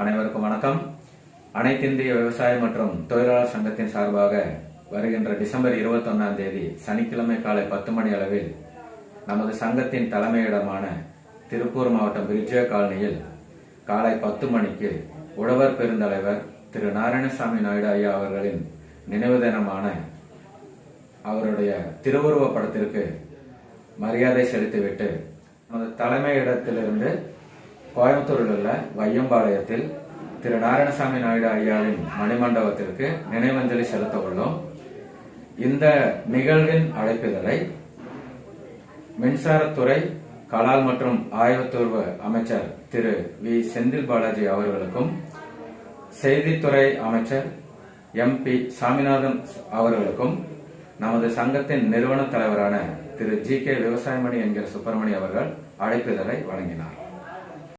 அனைவருக்கும் வணக்கம். அனைத்திந்திய விவசாய மற்றும் தொழிலாளர் சங்கத்தின் சார்பாக வருகின்ற டிசம்பர் 21 தேதி சனிக்கிழமை காலை பத்து மணி அளவில் நமது சங்கத்தின் தலைமையிடமான திருப்பூர் மாவட்டம் விருஜய காலனியில் காலை பத்து மணிக்கு உழவர் பெருந்தலைவர் திரு நாராயணசாமி நாயுடு ஐயா அவர்களின் நினைவு தினமான அவருடைய திருவுருவ படத்திற்கு மரியாதை செலுத்திவிட்டு நமது தலைமையிடத்திலிருந்து கோயம்புத்தூரில் உள்ள வையம்பாளையத்தில் திரு நாராயணசாமி நாயுடு ஐயாவின் மணிமண்டபத்திற்கு நினைவஞ்சலி செலுத்த உள்ளோம் இந்த நிகழ்வின் அழைப்பிதழை மின்சாரத்துறை கலால் மற்றும் ஆய்வுத்துறை அமைச்சர் திரு வி. செந்தில் பாலாஜி அவர்களுக்கும் செய்தித்துறை அமைச்சர் எம். பி. சாமிநாதன் அவர்களுக்கும் நமது சங்கத்தின் நிறுவன தலைவரான திரு ஜி. கே. விவசாயமணி என்கிற சுப்பிரமணி அவர்கள் அழைப்பிதழை வழங்கினார்.